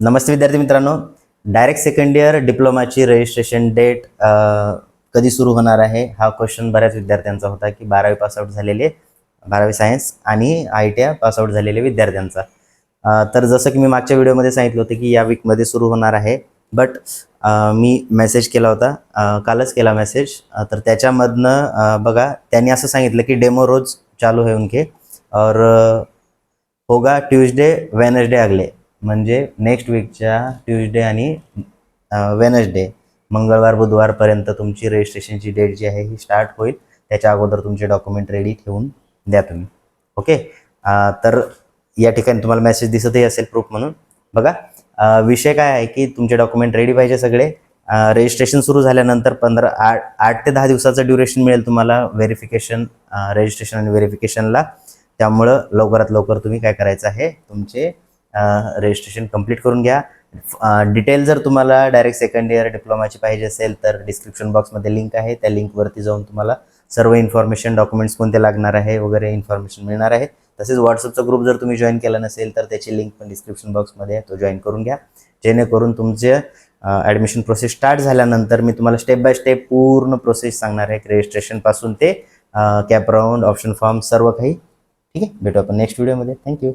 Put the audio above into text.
नमस्ते विद्यार्थी मित्रांनो. Direct second year डिप्लोमाची रजिस्ट्रेशन डेट कधी सुरू होणार आहे? हा क्वेश्चन बऱ्याच विद्यार्थ्यांचा होता की बारावी पासआउट झालेले बारावी सायन्स आणि आय टी आय पासआउट झालेले विद्यार्थ्यांचा. तर जसं की मी मागच्या व्हिडिओमध्ये सांगितलं होतं की या वीकमध्ये सुरू होणार आहे. बट मी मेसेज केला होता. कालच केला मेसेज तर त्याच्यामधनं बघा त्यांनी असं सांगितलं की डेमो रोज चालू है उनके. और होगा ट्यूजडे वेनसडे अगले. म्हणजे नेक्स्ट वीकच्या ट्यूजडे आणि वेनसडे मंगळवार बुधवारपर्यंत तुमची रजिस्ट्रेशनची डेट जी आहे ही स्टार्ट होईल. त्याच्या अगोदर तुमचे डॉक्युमेंट रेडी ठेवून द्या तुम्ही. ओके तर या ठिकाणी तुम्हाला मेसेज दिसतही असेल प्रूफ म्हणून. बघा विषय काय आहे की तुमचे डॉक्युमेंट रेडी पाहिजे सगळे. रजिस्ट्रेशन सुरू झाल्यानंतर पंधरा आठ आठ ते दहा दिवसाचं ड्युरेशन मिळेल तुम्हाला व्हेरिफिकेशन रजिस्ट्रेशन आणि व्हेरिफिकेशनला त्यामुळं लवकरात लवकर तुम्ही काय करायचं आहे तुमचे रजिस्ट्रेशन कंप्लीट करून घ्या. डिटेल जर तुम्हाला डायरेक्ट सेकंड इयर डिप्लोमाची पाहिजे असेल तर डिस्क्रिप्शन बॉक्समध्ये लिंक आहे. त्या लिंकवरती जाऊन तुम्हाला सर्व इन्फॉर्मेशन डॉक्युमेंट्स कोणते लागणार आहे वगैरे इन्फॉर्मेशन मिळणार आहे. तसेच व्हॉट्सअपचा ग्रुप जर तुम्ही जॉईन केला नसेल तर त्याची लिंक पण डिस्क्रिप्शन बॉक्समध्ये आहे. तो जॉईन करून घ्या. जेणेकरून तुमचे ॲडमिशन प्रोसेस स्टार्ट झाल्यानंतर मी तुम्हाला स्टेप बाय स्टेप पूर्ण प्रोसेस सांगणार आहे. रजिस्ट्रेशनपासून ते कॅप राऊंड ऑप्शन फॉर्म सर्व काही. ठीक आहे? भेटू आपण नेक्स्ट व्हिडिओमध्ये थँक्यू